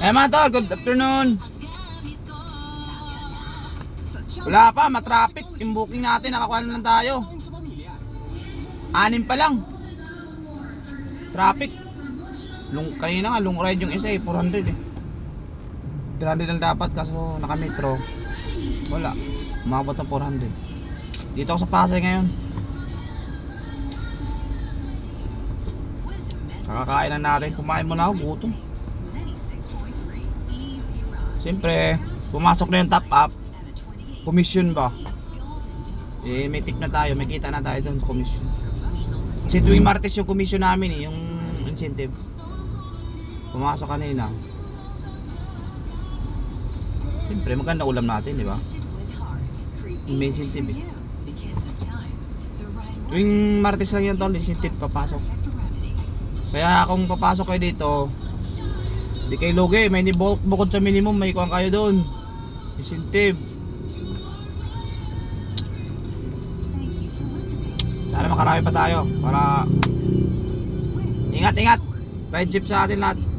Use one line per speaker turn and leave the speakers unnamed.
Eh mga tol, good afternoon. Wala pa, matraffic. Yung booking natin, nakakuha na lang tayo. Anim pa lang. Traffic. Lung, kanina nga, long ride yung isa eh, 400 eh. 300 lang dapat kaso naka-metro. Wala. Umabot ng 400. Dito ako sa Pasay ngayon. Kakakain na natin. Kumain muna ako, gutom. Siyempre, pumasok na yung top up. Commission ba? Eh, may tip na tayo. May kita na tayo doon commission. Kasi tuwing Martes yung commission namin eh, yung incentive. Pumasok kanina. Siyempre, maganda ulam natin, di ba? May incentive eh. Tuwing Martes lang yan tol, incentive papasok. Kaya kung papasok kayo dito, di kayo lugi, may hindi bu- bukod sa minimum, may kuhan kayo doon. Incentive. Sana makarami pa tayo para ingat ingat. Ride jeep sa atin lahat.